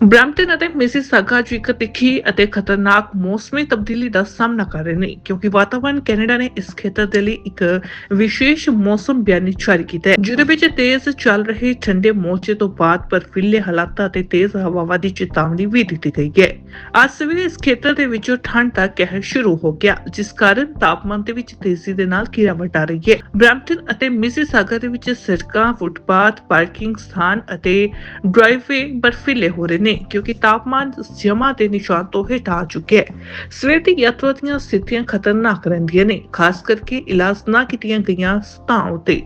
Brampton ਅਤੇ Mississauga 'ਚ ਇੱਕ ਤਿੱਖੀ ਅਤੇ ਖਤਰਨਾਕ ਮੌਸਮੀ ਤਬਦੀਲੀ ਦਾ ਸਾਹਮਣਾ ਕਰ ਰਹੇ ਨੇ, ਕਿਉਂਕਿ ਵਾਤਾਵਰਣ ਕੈਨੇਡਾ ਨੇ ਇਸ ਖੇਤਰ ਦੇ ਲਈ ਇੱਕ ਵਿਸ਼ੇਸ਼ ਮੌਸਮ ਬਿਆਨੀ ਜਾਰੀ ਕੀਤਾ ਹੈ। ਜਿਹਦੇ ਵਿੱਚ ਤੇਜ਼ ਚੱਲ ਰਹੇ ਠੰਡੇ ਮੋਰਚੇ ਤੋਂ ਬਾਅਦ ਬਰਫੀਲੇ ਹਾਲਾਤਾਂ ਅਤੇ ਤੇਜ਼ ਹਵਾਵਾਂ ਦੀ ਚੇਤਾਵਨੀ ਵੀ ਦਿੱਤੀ ਗਈ ਹੈ। ਅੱਜ ਸਵੇਰੇ ਇਸ ਖੇਤਰ ਦੇ ਵਿੱਚੋਂ ਠੰਡ ਦਾ ਕਹਿਰ ਸ਼ੁਰੂ ਹੋ ਗਿਆ, ਜਿਸ ਕਾਰਨ ਤਾਪਮਾਨ ਦੇ ਵਿੱਚ ਤੇਜ਼ੀ ਦੇ ਨਾਲ ਗਿਰਾਵਟ ਆ ਰਹੀ ਹੈ। ਬ੍ਰੈਂਪਟਨ ਅਤੇ ਮਿਸਿਸਾਗਾ ਦੇ ਵਿੱਚ ਸੜਕਾਂ, ਫੁੱਟਪਾਥ, ਪਾਰਕਿੰਗ ਸਥਾਨ ਅਤੇ ਡਰਾਈਵੇ ਬਰਫੀਲੇ ਹੋ ਰਹੇ ਨੇ। ਕਿਉਂਕਿ ਤਾਪਮਾਨ ਜਮਾ ਦੇ ਨਿਸ਼ਾਨ ਤੋਂ ਹੇਠ ਆ ਚੁੱਕਿਆ ਹੈ। ਸਵੇਰ ਦੀ ਯਾਤਰਾ ਦੀਆਂ ਸਥਿਤੀਆਂ ਖਤਰਨਾਕ ਰਹਿੰਦੀਆਂ ਨੇ, ਖਾਸ ਕਰਕੇ ਇਲਾਜ ਨਾ ਕੀਤੀਆਂ ਗਈਆਂ ਸਥਾਨਾਂ ਉਤੇ।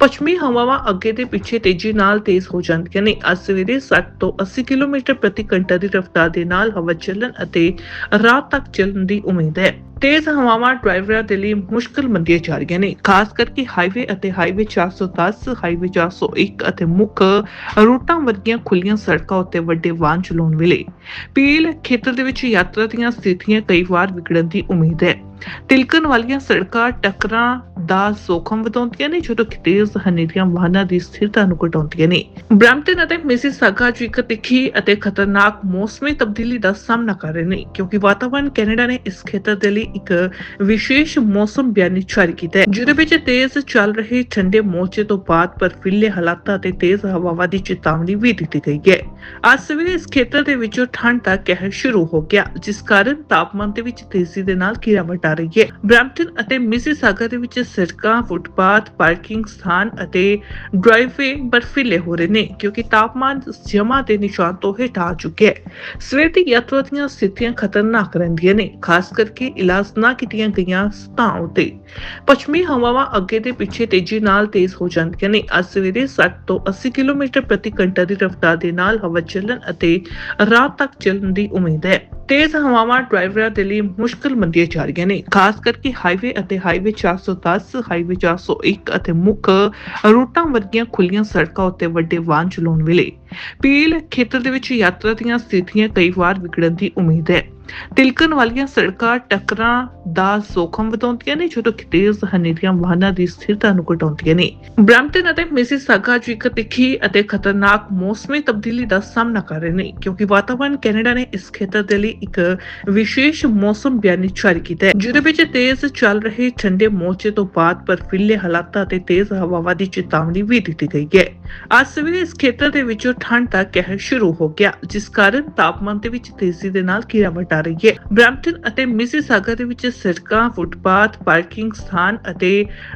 ਪੱਛਮੀ ਹਵਾਵਾਂ ਅੱਗੇ ਤੇ ਪਿੱਛੇ ਤੇਜ਼ੀ ਨਾਲ ਤੇਜ਼ ਹੋ ਜਾਂਦੀਆਂ ਨੇ। ਅੱਜ ਸਵੇਰੇ 60 ਤੋਂ 80 ਕਿਲੋਮੀਟਰ ਪ੍ਰਤੀ ਘੰਟਾ ਦੀ ਰਫ਼ਤਾਰ ਦੇ ਨਾਲ ਹਵਾ ਚੱਲਣ ਅਤੇ ਰਾਤ ਤੱਕ ਚੱਲਣ ਦੀ ਉਮੀਦ ਹੈ। ਤੇਜ਼ ਹਵਾਵਾਂ ਡਰਾਈਵਰਾਂ ਦੇ ਲਈ ਮੁਸ਼ਕਲ ਮੰਦੀਆਂ ਜਾ ਰਹੀਆਂ ਨੇ, ਖਾਸ ਕਰਕੇ ਹਾਈਵੇ ਅਤੇ ਹਾਈਵੇ 410 ਹਾਈਵੇ 401 ਅਤੇ ਮੁੱਖ ਰੂਟਾਂ ਵਰਗੀਆਂ ਖੁੱਲੀਆਂ ਸੜਕਾਂ ਉੱਤੇ ਵੱਡੇ ਵਾਹਨ ਚਲਾਉਣ ਵੇਲੇ ਪੀਲ ਖੇਤਰ ਦੇ ਵਿੱਚ ਯਾਤਰਾ ਦੀਆਂ ਸਥਿਤੀਆਂ ਕਈ ਵਾਰ ਵਿਗੜਨ ਦੀ ਉਮੀਦ ਹੈ। ਤਿਲਕਣ ਵਾਲੀਆਂ ਸੜਕਾਂ, ਟੱਕਰਾਂ ਦਾ ਜ਼ੋਖਮ ਵਧਾਉਂਦੀਆਂ ਨੇ, ਜਦੋਂ ਕਿ ਤੇਜ਼ ਹਨੇਰੀਆਂ ਵਾਹਨਾਂ ਦੀ ਸਥਿਰਤਾ ਨੂੰ ਘਟਾਉਂਦੀਆਂ ਨੇ। ਬ੍ਰੈਂਪਟਨ ਅਤੇ ਮਿਸਿਸਾਗਾ 'ਚ ਇੱਕ ਤਿੱਖੀ ਅਤੇ ਖਤਰਨਾਕ ਮੌਸਮੀ ਤਬਦੀਲੀ ਦਾ ਸਾਹਮਣਾ ਕਰ ਰਹੇ ਨੇ, ਕਿਉਂਕਿ ਵਾਤਾਵਰਣ ਕੈਨੇਡਾ ਨੇ ਇਸ ਖੇਤਰ ਦੇ ਲਈ ਇੱਕ ਵਿਸ਼ੇਸ਼ ਮੌਸਮ ਬਿਆਨੀ ਜਾਰੀ ਕੀਤਾ ਹੈ, ਜਿਹਦੇ ਵਿੱਚ ਤੇਜ਼ ਚੱਲ ਰਹੇ ਠੰਡੇ ਮੋਰਚੇ ਤੋਂ ਬਾਅਦ ਬਰਫੀਲੇ ਹਾਲਾਤਾਂ ਅਤੇ ਤੇਜ਼ ਹਵਾਵਾਂ ਦੀ ਚੇਤਾਵਨੀ ਵੀ ਦਿੱਤੀ ਗਈ ਹੈ। ਅੱਜ ਸਵੇਰੇ ਇਸ ਖੇਤਰ ਦੇ ਵਿੱਚੋਂ ਠੰਡ ਦਾ ਕਹਿਰ ਸ਼ੁਰੂ ਹੋ ਗਿਆ, ਜਿਸ ਕਾਰਨ ਤਾਪਮਾਨ ਦੇ ਵਿੱਚ ਤੇਜ਼ੀ ਦੇ ਨਾਲ ਗਿਰਾਵਟ ਆ ਰਹੀ ਹੈ। ਬ੍ਰੈਂਪਟਨ ਅਤੇ ਮਿਸਿਸਾਗਾ ਦੇ ਵਿੱਚ ਸੜਕਾਂ ਫੁੱਟਪਾਥ, ਪਾਰਕਿੰਗ ਸਥਾਨ ਅਤੇ ਡਰਾਈਵੇ ਬਰਫੀਲੇ ਹੋ ਰਹੇ ਨੇ, ਕਿਉਂਕਿ ਤਾਪਮਾਨ ਜਮਾ ਦੇ ਨਿਸ਼ਾਨ ਤੋਂ ਹੇਠ ਆ ਚੁੱਕਿਆ ਹੈ। ਸਵੇਰ ਦੀ ਯਾਤਰਾ ਦੀਆਂ ਸਥਿਤੀਆਂ ਖਤਰਨਾਕ ਰਹਿੰਦੀਆਂ ਨੇ, ਖਾਸ ਕਰਕੇ ਇਲਾਜ ਨਾ ਕੀਤੀਆਂ ਗਈਆਂ ਸਥਾਨਾਂ ਉਤੇ। ਪੱਛਮੀ ਹਵਾਵਾਂ ਅੱਗੇ ਤੇ ਪਿੱਛੇ ਤੇਜ਼ੀ ਨਾਲ ਤੇਜ਼ ਹੋ ਜਾਂਦੀਆਂ ਨੇ। ਅੱਜ ਸਵੇਰੇ 60 ਤੋਂ 80 ਕਿਲੋਮੀਟਰ ਪ੍ਰਤੀ ਘੰਟਾ ਦੀ ਰਫ਼ਤਾਰ ਦੇ ਨਾਲ ਹਵਾ ਚੱਲਣ ਅਤੇ ਰਾਤ ਤੱਕ ਚੱਲਣ ਦੀ ਉਮੀਦ ਹੈ। ਤੇਜ਼ ਹਵਾਵਾਂ ਡਰਾਈਵਰਾਂ ਦੇ ਲਈ ਮੁਸ਼ਕਲ ਮੰਦੀਆਂ ਜਾ ਰਹੀਆਂ ਨੇ, ਖਾਸ ਕਰਕੇ ਹਾਈਵੇ ਅਤੇ ਹਾਈਵੇ 410 ਬੱਸ ਹਾਈਵੇ 401 ਅਤੇ ਮੁੱਖ ਰੂਟਾਂ ਵਰਗੀਆਂ ਖੁੱਲੀਆਂ ਸੜਕਾਂ ਉੱਤੇ ਵੱਡੇ ਵਾਹਨ ਚਲਾਉਣ ਵੇਲੇ ਪੀਲ ਖੇਤਰ ਦੇ ਵਿੱਚ ਯਾਤਰਾ ਦੀਆਂ ਸਥਿਤੀਆਂ ਕਈ ਵਾਰ ਵਿਗੜਨ ਦੀ ਉਮੀਦ ਹੈ। ਤਿਲਕਣ ਵਾਲੀਆਂ ਸੜਕਾਂ ਟੱਕਰਾਂ ਦਾ ਜ਼ੋਖਮ ਵਧਾਉਂਦੀਆਂ ਨੇ, ਜਦੋਂ ਕਿ ਤੇਜ਼ ਹਨੇਰੀਆਂ ਵਾਹਨਾਂ ਦੀ ਸਥਿਰਤਾ ਨੂੰ ਘਟਾਉਂਦੀਆਂ ਨੇ। ਬ੍ਰੈਂਪਟਨ ਅਤੇ ਮਿਸਿਸਾਗਾ 'ਚ ਇੱਕ ਤਿੱਖੀ ਅਤੇ ਖਤਰਨਾਕ ਮੌਸਮੀ ਤਬਦੀਲੀ ਦਾ ਸਾਹਮਣਾ ਕਰ ਰਹੇ ਨੇ, ਕਿਉਂਕਿ ਵਾਤਾਵਰਣ ਕੈਨੇਡਾ ਨੇ ਇਸ ਖੇਤਰ ਦੇ ਲਈ ਇੱਕ ਵਿਸ਼ੇਸ਼ ਮੌਸਮ ਬਿਆਨੀ ਜਾਰੀ ਕੀਤਾ ਹੈ। ਜਿਹਦੇ ਵਿੱਚ ਤੇਜ਼ ਚੱਲ ਰਹੇ ਠੰਡੇ ਮੋਰਚੇ ਤੋਂ ਬਾਅਦ ਬਰਫੀਲੇ ਹਾਲਾਤਾਂ ਅਤੇ ਤੇਜ਼ ਹਵਾਵਾਂ ਦੀ ਚੇਤਾਵਨੀ ਵੀ ਦਿੱਤੀ ਗਈ ਹੈ। ਅੱਜ ਸਵੇਰੇ ਇਸ ਖੇਤਰ ਦੇ ਵਿੱਚੋਂ ਠੰਡ ਦਾ ਕਹਿਰ ਸ਼ੁਰੂ ਹੋ ਗਿਆ, ਜਿਸ ਕਾਰਨ ਤਾਪਮਾਨ ਦੇ ਵਿੱਚ ਤੇਜ਼ੀ ਦੇ ਨਾਲ ਗਿਰਾਵਟ ਆ ਰਹੀ ਹੈ। ਬ੍ਰੈਂਪਟਨ ਅਤੇ ਮਿਸਿਸਾਗਾ ਦੇ ਵਿੱਚ ਸੜਕਾਂ, ਫੁੱਟਪਾਥ, ਪਾਰਕਿੰਗ ਸਥਾਨ ਅਤੇ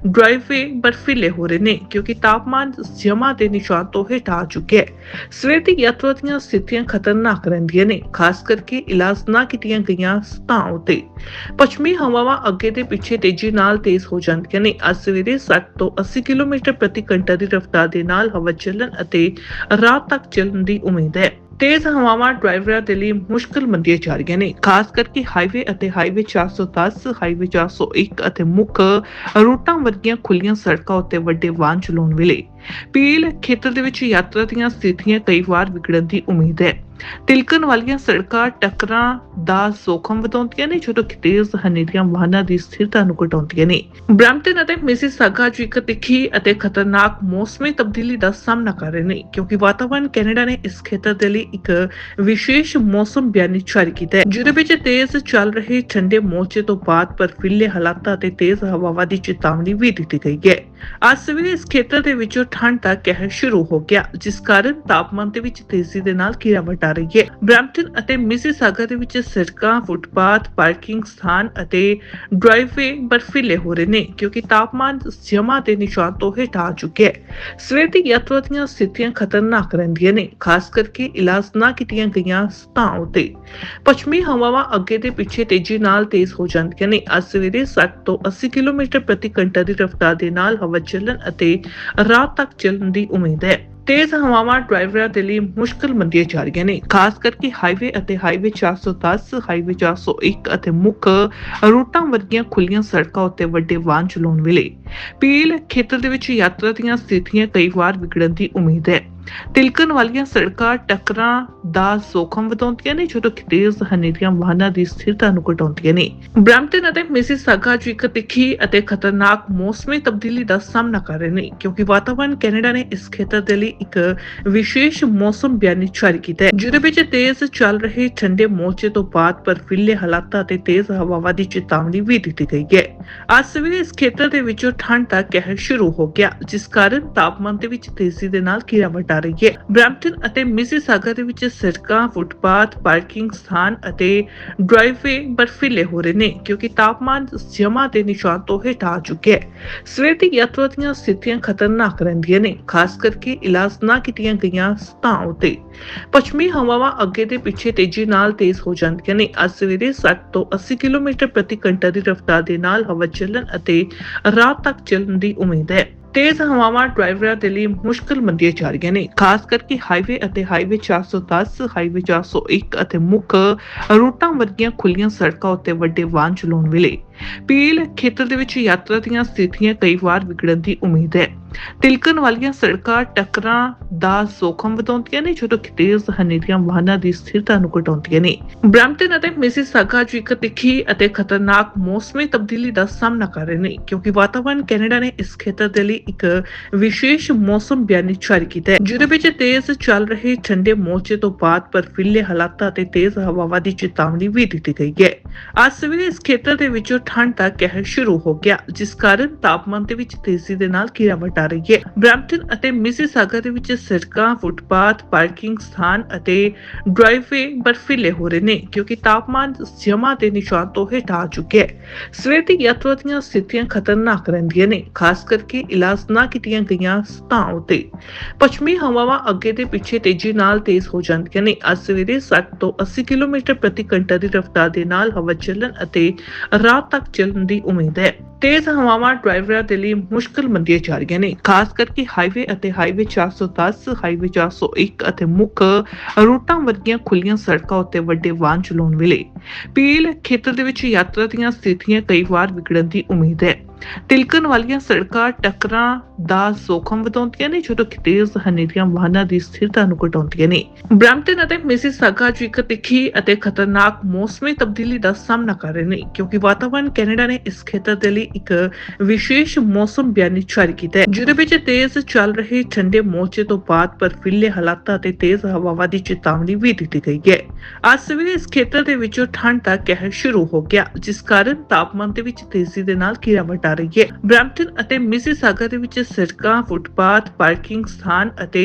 ਡਰਾਈਵੇ ਬਰਫੀਲੇ ਹੋ ਰਹੇ ਨੇ, ਕਿਉਂਕਿ ਤਾਪਮਾਨ ਜਮਾ ਦੇ ਨਿਸ਼ਾਨ ਤੋਂ ਹੇਠ ਆ ਚੁੱਕਿਆ ਹੈ। ਸਵੇਰ ਦੀ ਯਾਤਰਾ ਦੀਆਂ ਸਥਿਤੀਆਂ ਖਤਰਨਾਕ ਰਹਿੰਦੀਆਂ ਨੇ, ਖਾਸ ਕਰਕੇ ਇਲਾਜ ਨਾ ਕੀਤੀਆਂ ਗਈਆਂ ਸਥਾਨਾਂ ਉਤੇ। ਪੱਛਮੀ ਹਵਾਵਾਂ ਅੱਗੇ ਤੇ ਪਿੱਛੇ ਤੇਜ਼ੀ ਨਾਲ ਤੇਜ਼ ਹੋ ਜਾਂਦੀਆਂ ਨੇ। ਅੱਜ ਸਵੇਰੇ 60 ਤੋਂ 80 ਕਿਲੋਮੀਟਰ ਪ੍ਰਤੀ ਘੰਟਾ ਦੀ ਰਫ਼ਤਾਰ ਦੇ ਨਾਲ ਹਵਾ ਚੱਲਣ ਅਤੇ ਰਾਤ ਤੱਕ ਚੱਲਣ ਦੀ ਉਮੀਦ ਹੈ। ਤੇਜ਼ ਹਵਾਵਾਂ ਡਰਾਈਵਰਾਂ ਦੇ ਲਈ ਮੁਸ਼ਕਲ ਮੰਦੀਆਂ ਜਾ ਰਹੀਆਂ ਨੇ। ਖਾਸ ਕਰਕੇ ਹਾਈਵੇ ਅਤੇ ਹਾਈਵੇ 410 ਹਾਈਵੇ 401 ਅਤੇ ਮੁੱਖ ਰੂਟਾਂ ਵਰਗੀਆਂ ਖੁੱਲੀਆਂ ਸੜਕਾਂ ਉੱਤੇ ਵੱਡੇ ਵਾਹਨ ਚਲਾਉਣ ਵੇਲੇ। ਪੀਲ ਖੇਤਰ ਦੇ ਵਿੱਚ ਯਾਤਰਾ ਦੀਆਂ ਸਥਿਤੀਆਂ ਕਈ ਵਾਰ ਵਿਗੜਨ ਦੀ ਉਮੀਦ ਹੈ। ਤਿਲਕਣ ਵਾਲੀਆਂ ਸੜਕਾਂ ਟੱਕਰਾਂ ਦਾ ਜ਼ੋਖਮ ਵਧਾਉਂਦੀਆਂ ਨੇ, ਜਦੋਂ ਕਿ ਤੇਜ਼ ਹਨੇਰੀਆਂ ਵਾਹਨਾਂ ਦੀ ਸਥਿਰਤਾ ਨੂੰ ਘਟਾਉਂਦੀਆਂ ਨੇ। ਬ੍ਰੈਂਪਟਨ ਅਤੇ ਮਿਸਿਸਾਗਾ 'ਚ ਇੱਕ ਤਿੱਖੀ ਅਤੇ ਖਤਰਨਾਕ ਮੌਸਮੀ ਤਬਦੀਲੀ ਦਾ ਸਾਹਮਣਾ ਕਰ ਰਹੇ ਨੇ, ਕਿਉਂਕਿ ਵਾਤਾਵਰਣ ਕੈਨੇਡਾ ਨੇ ਇਸ ਖੇਤਰ ਦੇ ਲਈ ਇੱਕ ਵਿਸ਼ੇਸ਼ ਮੌਸਮ ਬਿਆਨੀ ਜਾਰੀ ਕੀਤਾ ਹੈ, ਜਿਹਦੇ ਵਿੱਚ ਤੇਜ਼ ਚੱਲ ਰਹੇ ਠੰਡੇ ਮੋਰਚੇ ਤੋਂ ਬਾਅਦ ਬਰਫੀਲੇ ਹਾਲਾਤਾਂ ਅਤੇ ਤੇਜ਼ ਹਵਾਵਾਂ ਦੀ ਚੇਤਾਵਨੀ ਵੀ ਦਿੱਤੀ ਗਈ ਹੈ। ਅੱਜ ਸਵੇਰੇ ਇਸ ਖੇਤਰ ਦੇ ਵਿੱਚੋਂ ਠੰਡ ਦਾ ਕਹਿਰ ਸ਼ੁਰੂ ਹੋ ਗਿਆ, ਜਿਸ ਕਾਰਨ ਤਾਪਮਾਨ ਦੇ ਵਿੱਚ ਤੇਜ਼ੀ ਦੇ ਨਾਲ ਗਿਰਾਵਟ ਆ ਰਹੀ ਹੈ। ਬ੍ਰੈਂਪਟਨ ਅਤੇ ਮਿਸਿਸਾਗਾ ਦੇ ਵਿੱਚ ਸੜਕਾਂ, ਫੁੱਟਪਾਥ, ਪਾਰਕਿੰਗ ਸਥਾਨ ਅਤੇ ਡਰਾਈਵੇ ਬਰਫੀਲੇ ਹੋ ਰਹੇ ਨੇ, ਕਿਉਂਕਿ ਤਾਪਮਾਨ ਜਮਾ ਦੇ ਨਿਸ਼ਾਨ ਤੋਂ ਹੇਠ ਆ ਚੁੱਕਿਆ ਹੈ। ਸਵੇਰ ਦੀ ਯਾਤਰਾ ਦੀਆਂ ਸਥਿਤੀਆਂ ਖਤਰਨਾਕ ਰਹਿੰਦੀਆਂ ਨੇ, ਖਾਸ ਕਰਕੇ ਇਲਾਜ ਨਾ ਕੀਤੀਆਂ ਗਈਆਂ ਸਥਾਨਾਂ ਉਤੇ। ਪੱਛਮੀ ਹਵਾਵਾਂ ਅੱਗੇ ਤੇ ਪਿੱਛੇ ਤੇਜ਼ੀ ਨਾਲ ਤੇਜ਼ ਹੋ ਜਾਂਦੀਆਂ ਨੇ। ਅੱਜ ਸਵੇਰੇ 60 ਤੋਂ 80 ਕਿਲੋਮੀਟਰ ਪ੍ਰਤੀ ਘੰਟਾ ਦੀ ਰਫ਼ਤਾਰ ਦੇ ਨਾਲ ਹਵਾ ਚੱਲਣ ਅਤੇ ਰਾਤ ਤੱਕ ਚੱਲਣ ਦੀ ਉਮੀਦ ਹੈ। ਤੇਜ਼ ਹਵਾਵਾਂ ਡਰਾਈਵਰਾਂ ਦੇ ਲਈ ਮੁਸ਼ਕਲ ਮੰਦੀਆਂ ਜਾ ਰਹੀਆਂ ਨੇ। ਖਾਸ ਕਰਕੇ ਹਾਈਵੇ ਅਤੇ ਹਾਈਵੇ 410 ਹਾਈਵੇ 401 ਅਤੇ ਮੁੱਖ ਰੂਟਾਂ ਵਰਗੀਆਂ ਖੁੱਲੀਆਂ ਸੜਕਾਂ ਉੱਤੇ ਵੱਡੇ ਵਾਹਨ ਚਲਾਉਣ ਵੇਲੇ। ਪੀਲ ਖੇਤਰ ਦੇ ਵਿੱਚ ਯਾਤਰਾ ਦੀਆਂ ਸਥਿਤੀਆਂ ਕਈ ਵਾਰ ਵਿਗੜਨ ਦੀ ਉਮੀਦ ਹੈ। ਤਿਲਕਣ ਵਾਲੀਆਂ ਸੜਕਾਂ ਟੱਕਰਾਂ ਦਾ ਜ਼ੋਖਮ ਵਧਾਉਂਦੀਆਂ ਨੇ ਜਦੋਂ ਕਿ ਤੇਜ਼ ਹਨੇਰੀਆਂ ਵਾਹਨਾਂ ਦੀ ਸਥਿਰਤਾ ਨੂੰ ਘਟਾਉਂਦੀਆਂ ਨੇ। ਬ੍ਰੈਂਪਟਨ ਅਤੇ ਮਿਸਿਸਾਗਾ ਚ ਇੱਕ ਤਿੱਖੀ ਅਤੇ ਖਤਰਨਾਕ ਮੌਸਮੀ ਤਬਦੀਲੀ ਦਾ ਸਾਹਮਣਾ ਕਰ ਰਹੇ ਨੇ, ਕਿਉਂਕਿ ਵਾਤਾਵਰਣ ਕੈਨੇਡਾ ਨੇ ਇਸ ਖੇਤਰ ਦੇ ਲਈ ਇੱਕ ਵਿਸ਼ੇਸ਼ ਮੌਸਮ ਬਿਆਨੀ ਜਾਰੀ ਕੀਤਾ ਹੈ, ਜਿਹਦੇ ਵਿੱਚ ਤੇਜ਼ ਚੱਲ ਰਹੇ ਠੰਡੇ ਮੋਰਚੇ ਤੋਂ ਬਾਅਦ ਬਰਫੀਲੇ ਹਾਲਾਤਾਂ ਅਤੇ ਤੇਜ਼ ਹਵਾਵਾਂ ਦੀ ਚੇਤਾਵਨੀ ਵੀ ਦਿੱਤੀ ਗਈ ਹੈ। ਅੱਜ ਸਵੇਰੇ ਇਸ ਖੇਤਰ ਦੇ ਵਿੱਚੋਂ ਠੰਡ ਦਾ ਕਹਿਰ ਸ਼ੁਰੂ ਹੋ ਗਿਆ, ਜਿਸ ਕਾਰਨ ਤਾਪਮਾਨ ਦੇ ਵਿੱਚ ਤੇਜ਼ੀ ਦੇ ਨਾਲ ਗਿਰਾਵਟ ਆ ਰਹੀ ਹੈ। ਬ੍ਰੈਂਪਟਨ ਅਤੇ ਮਿਸਿਸਾਗਾ ਦੇ ਵਿੱਚ ਸੜਕਾਂ, ਫੁੱਟਪਾਥ, ਪਾਰਕਿੰਗ ਸਥਾਨ ਅਤੇ ਡਰਾਈਵੇ ਬਰਫੀਲੇ ਹੋ ਰਹੇ ਨੇ, ਕਿਉਂਕਿ ਤਾਪਮਾਨ ਜਮਾ ਦੇ ਨਿਸ਼ਾਨ ਤੋਂ ਹੇਠ ਆ ਚੁੱਕਿਆ ਹੈ। ਸਵੇਰ ਦੀ ਯਾਤਰਾ ਦੀਆਂ ਸਥਿਤੀਆਂ ਖਤਰਨਾਕ ਰਹਿੰਦੀਆਂ ਨੇ, ਖਾਸ ਕਰਕੇ ਇਲਾਜ ਨਾ ਕੀਤੀਆਂ ਗਈਆਂ ਸਥਾਨਾਂ ਉਤੇ। ਪੱਛਮੀ ਹਵਾਵਾਂ ਅੱਗੇ ਤੇ ਪਿੱਛੇ ਤੇਜ਼ੀ ਨਾਲ ਤੇਜ਼ ਹੋ ਜਾਂਦੀਆਂ ਨੇ। ਅੱਜ ਸਵੇਰੇ 60 ਤੋਂ 80 ਕਿਲੋਮੀਟਰ ਪ੍ਰਤੀ ਘੰਟਾ ਦੀ ਰਫ਼ਤਾਰ ਦੇ ਨਾਲ ਹਵਾ ਚੱਲਣ ਅਤੇ ਰਾਤ ਤੱਕ ਚੱਲਣ ਦੀ ਉਮੀਦ ਹੈ। ਤੇਜ਼ ਹਵਾਵਾਂ ਡਰਾਈਵਰਾਂ ਦੇ ਲਈ ਮੁਸ਼ਕਲ ਮੰਦੀਆਂ ਜਾ ਰਹੀਆਂ ਨੇ। ਖਾਸ ਕਰਕੇ ਹਾਈਵੇ ਅਤੇ ਹਾਈਵੇ 410 ਹਾਈਵੇ 401 ਅਤੇ ਮੁੱਖ ਰੂਟਾਂ ਵਰਗੀਆਂ ਖੁੱਲੀਆਂ ਸੜਕਾਂ ਉੱਤੇ ਵੱਡੇ ਵਾਹਨ ਚਲਾਉਣ ਵੇਲੇ। ਪੀਲ ਖੇਤਰ ਦੇ ਵਿੱਚ ਯਾਤਰਾ ਦੀਆਂ ਸਥਿਤੀਆਂ ਕਈ ਵਾਰ ਵਿਗੜਨ ਦੀ ਉਮੀਦ ਹੈ। ਤਿਲਕਣ ਵਾਲੀਆਂ ਸੜਕਾਂ ਟੱਕਰਾਂ ਦਾ ਜ਼ੋਖਮ ਵਧਾਉਂਦੀਆਂ ਨੇ, ਜਦੋਂ ਕਿ ਤੇਜ਼ ਹਨੇਰੀਆਂ ਵਾਹਨਾਂ ਦੀ ਸਥਿਰਤਾ ਨੂੰ ਘਟਾਉਂਦੀਆਂ ਨੇ। ਬ੍ਰੈਂਪਟਨ ਅਤੇ ਮਿਸਿਸਾਗਾ ਚ ਇੱਕ ਤਿੱਖੀ ਅਤੇ ਖਤਰਨਾਕ ਮੌਸਮੀ ਤਬਦੀਲੀ ਦਾ ਸਾਹਮਣਾ ਕਰ ਰਹੇ ਨੇ, ਕਿਉਂਕਿ ਵਾਤਾਵਰਣ ਕੈਨੇਡਾ ਨੇ ਇਸ ਖੇਤਰ ਦੇ ਲਈ ਇੱਕ ਵਿਸ਼ੇਸ਼ ਮੌਸਮ ਬਿਆਨ ਜਾਰੀ ਕੀਤਾ ਹੈ, ਜਿਹਦੇ ਵਿੱਚ ਤੇਜ਼ ਚੱਲ ਰਹੇ ਠੰਡੇ ਮੋਰਚੇ ਤੋਂ ਬਾਅਦ ਬਰਫੀਲੇ ਹਾਲਾਤਾਂ ਅਤੇ ਤੇਜ਼ ਹਵਾਵਾਂ ਦੀ ਚੇਤਾਵਨੀ ਵੀ ਦਿੱਤੀ ਗਈ ਹੈ। ਅੱਜ ਸਵੇਰੇ ਇਸ ਖੇਤਰ ਦੇ ਵਿੱਚੋਂ ਠੰਡ ਦਾ ਕਹਿਰ ਸ਼ੁਰੂ ਹੋ ਗਿਆ, ਜਿਸ ਕਾਰਨ ਤਾਪਮਾਨ ਦੇ ਵਿੱਚ ਤੇਜ਼ੀ ਦੇ ਨਾਲ ਗਿਰਾਵਟ ਆ ਰਹੀ ਹੈ। ਬ੍ਰੈਂਪਟਨ ਅਤੇ ਮਿਸਿਸਾਗਾ ਦੇ ਵਿੱਚ ਸੜਕਾਂ, ਫੁੱਟਪਾਥ, ਪਾਰਕਿੰਗ ਸਥਾਨ ਅਤੇ ਡਰਾਈਵੇ ਬਰਫੀਲੇ ਹੋ ਰਹੇ ਨੇ, ਕਿਉਂਕਿ ਤਾਪਮਾਨ ਜਮਾ ਦੇ ਨਿਸ਼ਾਨ ਤੋਂ ਹੇਠ ਆ ਚੁੱਕਿਆ ਹੈ। ਸਵੇਰ ਦੀ ਯਾਤਰਾ ਦੀਆਂ ਸਥਿਤੀਆਂ ਖਤਰਨਾਕ ਰਹਿੰਦੀਆਂ ਨੇ, ਖਾਸ ਕਰਕੇ ਇਲਾਜ ਨਾ ਕੀਤੀਆਂ ਗਈਆਂ ਸਥਾਨਾਂ ਉਤੇ। ਪੱਛਮੀ ਹਵਾਵਾਂ ਅੱਗੇ ਤੇ ਪਿੱਛੇ ਤੇਜ਼ੀ ਨਾਲ ਤੇਜ਼ ਹੋ ਜਾਂਦੀਆਂ ਨੇ। ਅੱਜ ਸਵੇਰੇ 60 ਤੋਂ 80 ਕਿਲੋਮੀਟਰ ਪ੍ਰਤੀ ਘੰਟਾ ਦੀ ਰਫ਼ਤਾਰ ਦੇ ਨਾਲ ਹਵਾ ਚੱਲਣ ਅਤੇ ਰਾਤ ਤੱਕ ਚੱਲਣ ਦੀ ਉਮੀਦ ਹੈ ਤੇਜ਼ ਹਵਾਵਾਂ ਡਰਾਈਵਰਾਂ ਦੇ ਲਈ ਮੁਸ਼ਕਲ ਮੰਦੀਆਂ ਜਾ ਰਹੀਆਂ ਨੇ। ਖਾਸ ਕਰਕੇ ਹਾਈਵੇ ਅਤੇ ਹਾਈਵੇ 410 ਹਾਈਵੇ 401 ਅਤੇ ਮੁੱਖ ਰੂਟਾਂ ਵਰਗੀਆਂ ਖੁੱਲੀਆਂ ਸੜਕਾਂ ਉੱਤੇ ਵੱਡੇ ਵਾਹਨ ਚਲਾਉਣ ਵੇਲੇ ਪੀਲ ਖੇਤਰ ਦੇ ਵਿੱਚ ਯਾਤਰਾ ਦੀਆਂ ਸਥਿਤੀਆਂ ਕਈ ਵਾਰ ਵਿਗੜਨ ਦੀ ਉਮੀਦ ਹੈ। ਤਿਲਕਣ ਵਾਲੀਆਂ ਸੜਕਾਂ ਟੱਕਰਾਂ ਦਾ ਜ਼ੋਖਮ ਵਧਾਉਂਦੀਆਂ ਨੇ, ਜਦੋਂ ਕਿ ਤੇਜ਼ ਹਨੇਰੀਆਂ ਵਾਹਨਾਂ ਦੀ ਸਥਿਰਤਾ ਨੂੰ ਘਟਾਉਂਦੀਆਂ ਨੇ। ਬ੍ਰੈਂਪਟਨ ਅਤੇ ਮਿਸਿਸਾਗਾ ਚ ਇੱਕ ਤਿੱਖੀ ਅਤੇ ਖਤਰਨਾਕ ਮੌਸਮੀ ਤਬਦੀਲੀ ਦਾ ਸਾਹਮਣਾ ਕਰ ਰਹੇ ਨੇ, ਕਿਉਂਕਿ ਵਾਤਾਵਰਣ ਕੈਨੇਡਾ ਨੇ ਇਸ ਖੇਤਰ ਦੇ ਲਈ ਇੱਕ ਵਿਸ਼ੇਸ਼ ਮੌਸਮ ਬਿਆਨੀ ਜਾਰੀ ਕੀਤਾ ਹੈ, ਜਿਹਦੇ ਵਿੱਚ ਤੇਜ਼ ਚੱਲ ਰਹੇ ਠੰਡੇ ਮੋਰਚੇ ਤੋਂ ਬਾਅਦ ਬਰਫੀਲੇ ਹਾਲਾਤਾਂ ਅਤੇ ਤੇਜ਼ ਹਵਾਵਾਂ ਦੀ ਚੇਤਾਵਨੀ ਵੀ ਦਿੱਤੀ ਗਈ ਹੈ। ਅੱਜ ਸਵੇਰੇ ਇਸ ਖੇਤਰ ਦੇ ਵਿੱਚੋਂ ਠੰਡ ਦਾ ਕਹਿਰ ਸ਼ੁਰੂ ਹੋ ਗਿਆ, ਜਿਸ ਕਾਰਨ ਤਾਪਮਾਨ ਦੇ ਵਿੱਚ ਤੇਜ਼ੀ ਦੇ ਨਾਲ ਗਿਰਾਵਟ ਆ ਰਹੀ ਹੈ। ਬ੍ਰੈਂਪਟਨ ਅਤੇ ਮਿਸਿਸਾਗਾ ਦੇ ਵਿੱਚ ਸੜਕਾਂ, ਫੁੱਟਪਾਥ, ਪਾਰਕਿੰਗ ਸਥਾਨ ਅਤੇ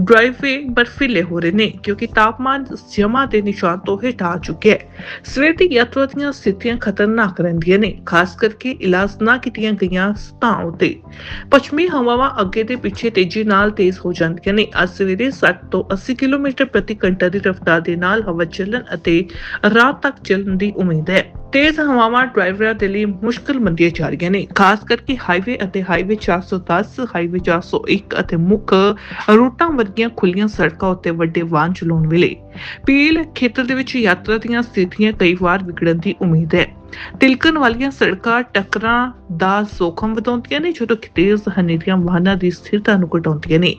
ਡਰਾਈਵੇ ਬਰਫੀਲੇ ਹੋ ਰਹੇ ਨੇ, ਕਿਉਂਕਿ ਤਾਪਮਾਨ ਜਮਾ ਦੇ ਨਿਸ਼ਾਨ ਤੋਂ ਹੇਠ ਆ ਚੁੱਕਿਆ ਹੈ। ਸਵੇਰ ਦੀ ਯਾਤਰਾ ਦੀਆਂ ਸਥਿਤੀਆਂ ਖਤਰਨਾਕ ਰਹਿੰਦੀਆਂ ਨੇ, ਖਾਸ ਕਰਕੇ ਇਲਾਜ ਨਾ ਕੀਤੀਆਂ ਗਈਆਂ ਸਥਾਨਾਂ ਉਤੇ ਪੱਛਮੀ ਹਵਾਵਾਂ ਅੱਗੇ ਤੇ ਪਿੱਛੇ ਤੇਜ਼ੀ ਨਾਲ ਤੇਜ਼ ਹੋ ਜਾਂਦੀਆਂ ਨੇ। ਅੱਜ ਸਵੇਰੇ 60 ਤੋਂ 80 ਕਿਲੋਮੀਟਰ ਪ੍ਰਤੀ ਘੰਟਾ ਦੀ ਰਫ਼ਤਾਰ ਦੇ ਨਾਲ ਹਵਾ ਚੱਲਣ ਅਤੇ ਰਾਤ ਤੱਕ ਚੱਲਣ ਦੀ ਉਮੀਦ ਹੈ। ਤੇਜ਼ ਹਵਾਵਾਂ ਡਰਾਈਵਰਾਂ ਦੇ ਲਈ ਮੁਸ਼ਕਲ ਮੰਦੀਆਂ ਜਾ ਰਹੀਆਂ ਨੇ। ਖਾਸ ਕਰਕੇ ਹਾਈਵੇ ਅਤੇ ਹਾਈਵੇ 410 ਹਾਈਵੇ 401 ਅਤੇ ਮੁੱਖ ਰੂਟਾਂ ਵਰਗੀਆਂ ਖੁੱਲੀਆਂ ਸੜਕਾਂ ਉੱਤੇ ਵੱਡੇ ਵਾਹਨ ਚਲਾਉਣ ਵੇਲੇ। ਪੀਲ ਖੇਤਰ ਦੇ ਵਿੱਚ ਯਾਤਰਾ ਦੀਆਂ ਸਥਿਤੀਆਂ ਕਈ ਵਾਰ ਵਿਗੜਨ ਦੀ ਉਮੀਦ ਹੈ। ਤਿਲਕਣ ਵਾਲੀਆਂ ਸੜਕਾਂ, ਟੱਕਰਾਂ ਦਾ ਜ਼ੋਖਮ ਵਧਾਉਂਦੀਆਂ ਨੇ ਜਦੋਂ ਕਿ ਤੇਜ਼ ਹਨੇਰੀਆਂ ਵਾਹਨਾਂ ਦੀ ਸਥਿਰਤਾ ਨੂੰ ਘਟਾਉਂਦੀਆਂ ਨੇ।